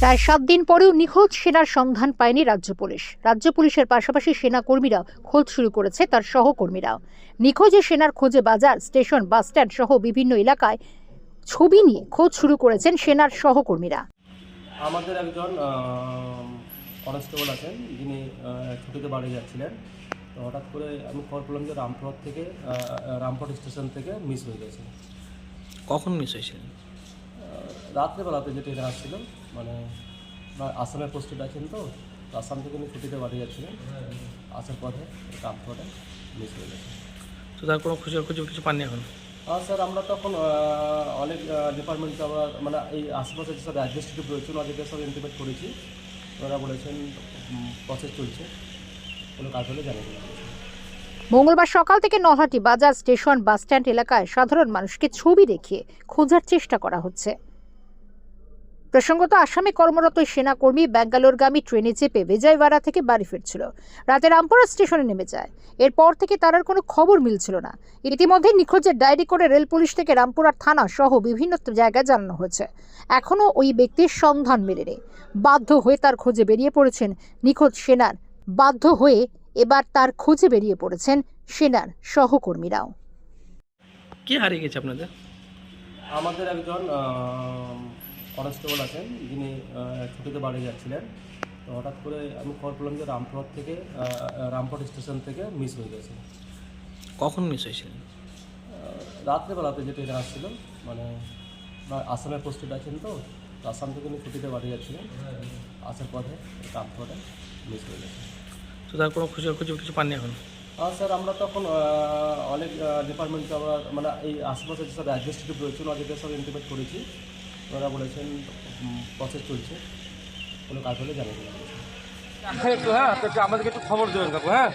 প্রায় সাত দিন পরেও নিখোঁজ সেনার সন্ধান পায়নি রাজ্য পুলিশ। রাজ্য পুলিশের পাশাপাশি সেনা কর্মীরা খোঁজ শুরু করেছে তার সহকর্মীরাও। নিখোঁজ সেনার খোঁজে বাজার স্টেশন বাসস্ট্যান্ড সহ বিভিন্ন এলাকায় ছবি নিয়ে খোঁজ শুরু করেছেন সেনার সহকর্মীরা। আমাদের একজন কনস্টেবল আছেন যিনি ছুটিতে বাড়ি যাচ্ছিলেন। তো হঠাৎ করে আমি খবর পেলাম যে রামপুরহাট থেকে আহ, রামপুরহাট স্টেশন থেকে মিস হয়ে গেছে। কখন মিস হয়েছিল আহ, রাত্রেবেলাতে যে ট্রেনে আসছিল মানে আসামে পোস্টেড আছেন তো আসাম থেকে উনি ছুটিতে বাড়ি যাচ্ছিলেন। আসার পথে রামপুরহাটে মিস হয়ে গেছে। তো তার কোনো খুঁজে খুঁজে কিছু পাননি এখন? স্যার আমরা তখন অনেক ডিপার্টমেন্টকে আমরা মানে এই আশেপাশে যেসব অ্যাডমিনিস্ট্রেটিভ রয়েছে ওনাদেরকে সব ইন্টিমেট করেছি। ওনারা বলেছেন প্রসেস চলছে। কোনো কাজ হলে জানিয়ে দেবেন। মঙ্গলবার সকাল থেকে নহাটি বাজার স্টেশন বাসস্ট্যান্ড এলাকায় সাধারণ মানুষকে ছবি দেখিয়ে খোঁজার চেষ্টা করা হচ্ছে। প্রসঙ্গত আসামে কর্মরত সেনাকর্মী ব্যাঙ্গালোরগামী ট্রেনে চেপে বিজয়ওয়াড়া থেকে বাড়ি ফিরছিল। রাতে রামপুরা স্টেশনে নেমে যায়। এরপর থেকে তার আর কোনো খবর মিলছিল না। ইতিমধ্যে নিখোঁজের ডায়েরি করে রেল পুলিশ থেকে রামপুরার থানা সহ বিভিন্ন জায়গায় জানানো হয়েছে। এখনও ওই ব্যক্তির সন্ধান মেলেনি। বাধ্য হয়ে তার খোঁজে বেরিয়ে পড়েছেন নিখোঁজ সেনার। বাধ্য হয়ে এবার তার খোঁজে বেরিয়ে পড়েছেন সেনার সহকর্মীরাও। কে হারিয়ে গেছে আপনাদের? আমাদের একজন কনস্টেবল আছেন যিনি ছুটিতে বাড়ি যাচ্ছিলেন। তো হঠাৎ করে আমি খবর পেলাম যে রামপুরহাট থেকে আহ, রামপুরহাট স্টেশন থেকে মিস হয়ে গেছে। কখন মিস হয়েছিলেন? রাত্রেবেলাতে যে ট্রেনে আসছিল মানে আসামে পোস্টেড আছেন তো তো আসাম থেকে উনি ছুটিতে বাড়ি যাচ্ছিলেন। আসার পথে রামপুরহাটে মিস হয়ে গেছে। তো তার কোনো খুঁজে খুঁজে কিছু পাননি এখন? আর স্যার আমরা তখন এখন অনেক ডিপার্টমেন্টকে আমরা মানে এই আশেপাশে যেসব অ্যাডমিনিস্ট্রেটিভ রয়েছে ওনাদেরকে সব ইন্টিমেট করেছি। ওনারা বলেছেন প্রসেস চলছে। কোনো কাজ হলে জানিয়ে দেবেন। একটু হ্যাঁ একটু আমাদেরকে একটু খবর দেবেন কাকু হ্যাঁ?